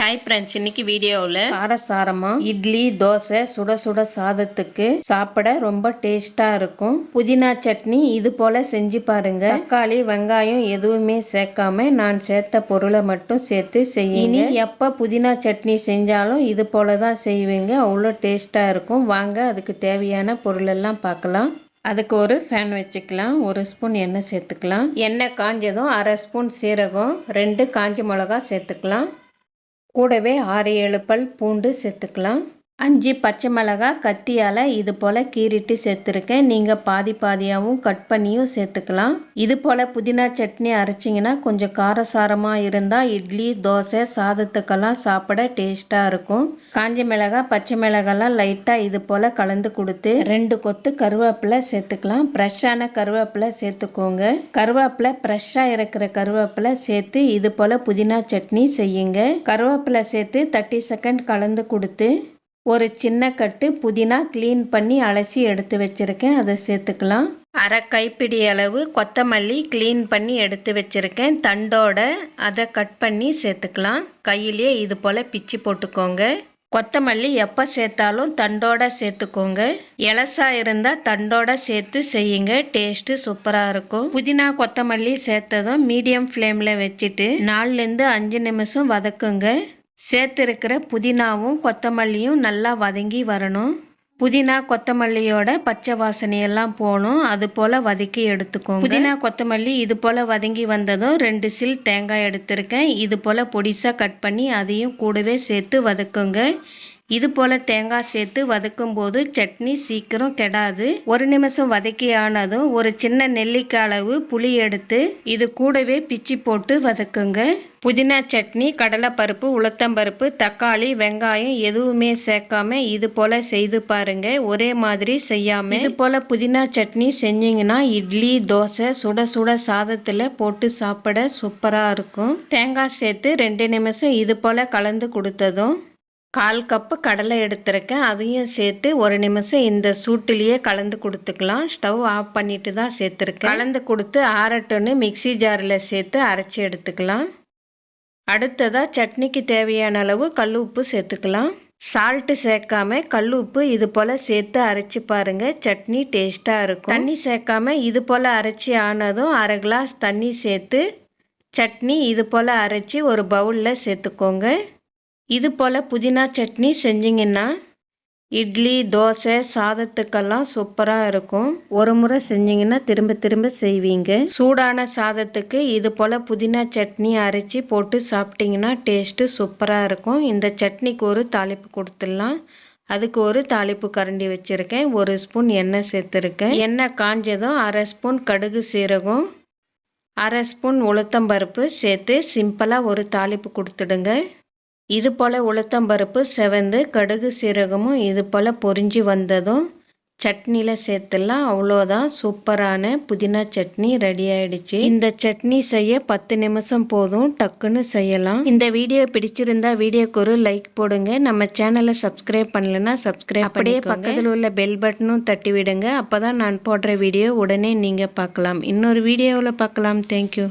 Hi friends இன்னைக்கு வீடியோவில் காரசாரமாக இட்லி தோசை சுட சுட சாதத்துக்கு சாப்பிட ரொம்ப டேஸ்ட்டாக இருக்கும். புதினா சட்னி இது போல் செஞ்சு பாருங்க. தக்காளி வெங்காயம் எதுவுமே சேர்க்காம நான் சேர்த்த பொருளை மட்டும் சேர்த்து செய்யுங்க. இனி எப்போ புதினா சட்னி செஞ்சாலும் இது போல தான் செய்வீங்க. அவ்வளோ டேஸ்ட்டாக இருக்கும். வாங்க அதுக்கு தேவையான பொருளெல்லாம் பார்க்கலாம். அதுக்கு ஒரு ஃபேன் வச்சுக்கலாம். ஒரு ஸ்பூன் எண்ணெய் சேர்த்துக்கலாம். எண்ணெய் காஞ்சதும் அரை ஸ்பூன் சீரகம் ரெண்டு காஞ்ச மிளகா சேர்த்துக்கலாம். கூடவே ஆறு ஏழு பல் பூண்டு சேர்த்துக்கலாம். அஞ்சு பச்சை மிளகாய் கத்தியால் இது போல் கீறிட்டு சேர்த்துருக்கேன். நீங்கள் பாதி பாதியாகவும் கட் பண்ணியும் சேர்த்துக்கலாம். இது போல் புதினா சட்னி அரைச்சிங்கன்னா கொஞ்சம் காரசாரமாக இருந்தால் இட்லி தோசை சாதத்துக்கெல்லாம் சாப்பிட டேஸ்ட்டாக இருக்கும். காஞ்ச மிளகாய் பச்சை மிளகாலாம் லைட்டாக இது போல் கலந்து கொடுத்து ரெண்டு கொத்து கருவேப்பிலை சேர்த்துக்கலாம். ஃப்ரெஷ்ஷான கருவேப்பிலை சேர்த்துக்கோங்க. கருவேப்பிலை ஃப்ரெஷ்ஷாக இருக்கிற கருவேப்பிலை சேர்த்து இது போல் புதினா சட்னி செய்யுங்க. கருவேப்பிலை சேர்த்து தேர்ட்டி செகண்ட் கலந்து கொடுத்து ஒரு சின்ன கட்டு புதினா க்ளீன் பண்ணி அலசி எடுத்து வச்சுருக்கேன். அதை சேர்த்துக்கலாம். அரை கைப்பிடி அளவு கொத்தமல்லி க்ளீன் பண்ணி எடுத்து வச்சுருக்கேன். தண்டோட அதை கட் பண்ணி சேர்த்துக்கலாம். கையிலேயே இது போல் பிச்சு போட்டுக்கோங்க. கொத்தமல்லி எப்போ சேர்த்தாலும் தண்டோட சேர்த்துக்கோங்க. எலசா இருந்தால் தண்டோட சேர்த்து செய்யுங்க. டேஸ்ட்டு சூப்பராக இருக்கும். புதினா கொத்தமல்லி சேர்த்ததும் மீடியம் ஃப்ளேமில் வச்சுட்டு நாலுலேருந்து அஞ்சு நிமிஷம் வதக்குங்க. சேர்த்துருக்கிற புதினாவும் கொத்தமல்லியும் நல்லா வதங்கி வரணும். புதினா கொத்தமல்லியோட பச்சை வாசனையெல்லாம் போகணும். அது போல் வதக்கி எடுத்துக்கோங்க. புதினா கொத்தமல்லி இது போல் வதங்கி வந்ததும் ரெண்டு சில் தேங்காய் எடுத்திருக்கேன். இது போல் பொடிசாக கட் பண்ணி அதையும் கூடவே சேர்த்து வதக்குங்க. இது போல் தேங்காய் சேர்த்து வதக்கும் போது சட்னி சீக்கிரம் கெடாது. ஒரு நிமிஷம் வதக்கி ஆனதும் ஒரு சின்ன நெல்லிக்காய் அளவு புளி எடுத்து இது கூடவே பிச்சு போட்டு வதக்குங்க. புதினா சட்னி கடலைப்பருப்பு உளுத்தம்பருப்பு தக்காளி வெங்காயம் எதுவுமே சேர்க்காம இது போல் செய்து பாருங்க. ஒரே மாதிரி செய்யாமல் இது போல் புதினா சட்னி செஞ்சீங்கன்னா இட்லி தோசை சுட சுட சாதத்தில் போட்டு சாப்பிட சூப்பராக இருக்கும். தேங்காய் சேர்த்து ரெண்டு நிமிஷம் இது போல் கலந்து கொடுத்ததும் கால் கப்பு கடலை எடுத்திருக்கேன். அதையும் சேர்த்து ஒரு நிமிஷம் இந்த சூட்டிலேயே கலந்து கொடுத்துக்கலாம். ஸ்டவ் ஆஃப் பண்ணிட்டு தான் சேர்த்துருக்கேன். கலந்து கொடுத்து ஆறட்டுன்னு மிக்சி ஜாரில் சேர்த்து அரைச்சி எடுத்துக்கலாம். அடுத்ததாக சட்னிக்கு தேவையான அளவு கல் உப்பு சேர்த்துக்கலாம். சால்ட்டு சேர்க்காம கல் உப்பு இது போல் சேர்த்து அரைச்சி பாருங்கள் சட்னி டேஸ்ட்டாக இருக்கும். தண்ணி சேர்க்காம இது போல் அரைச்சி ஆனதும் அரை கிளாஸ் தண்ணி சேர்த்து சட்னி இது போல் அரைச்சி ஒரு பவுலில் சேர்த்துக்கோங்க. இது போல் புதினா சட்னி செஞ்சிங்கன்னா இட்லி தோசை சாதத்துக்கெல்லாம் சூப்பராக இருக்கும். ஒரு முறை செஞ்சிங்கன்னா திரும்ப திரும்ப செய்வீங்க. சூடான சாதத்துக்கு இது போல் புதினா சட்னி அரைச்சி போட்டு சாப்பிட்டிங்கன்னா டேஸ்ட்டு சூப்பராக இருக்கும். இந்த சட்னிக்கு ஒரு தாளிப்பு கொடுத்துடலாம். அதுக்கு ஒரு தாளிப்பு கரண்டி வச்சுருக்கேன். ஒரு ஸ்பூன் எண்ணெய் சேர்த்துருக்கேன். எண்ணெய் காஞ்சதும் அரை ஸ்பூன் கடுகு சீரகம் அரை ஸ்பூன் உளுத்தம்பருப்பு சேர்த்து சிம்பிளாக ஒரு தாளிப்பு கொடுத்துடுங்க. இது போல் உளுத்தம்பருப்பு செவந்து கடுகு சீரகமும் இது போல் பொரிஞ்சு வந்ததும் சட்னியில் சேர்த்துலாம் அவ்வளோதான் சூப்பரான புதினா சட்னி ரெடி ஆயிடுச்சு. இந்த சட்னி செய்ய பத்து நிமிஷம் போதும். டக்குன்னு செய்யலாம். இந்த வீடியோ பிடிச்சிருந்தா வீடியோக்கு ஒரு லைக் போடுங்க. நம்ம சேனலை சப்ஸ்கிரைப் பண்ணலன்னா சப்ஸ்கிரைப் அப்படியே பக்கத்தில் உள்ள பெல் பட்டனும் தட்டி விடுங்க அப்போ நான் போடுற வீடியோ உடனே நீங்கள் பார்க்கலாம். இன்னொரு வீடியோவில் பார்க்கலாம். தேங்க்யூ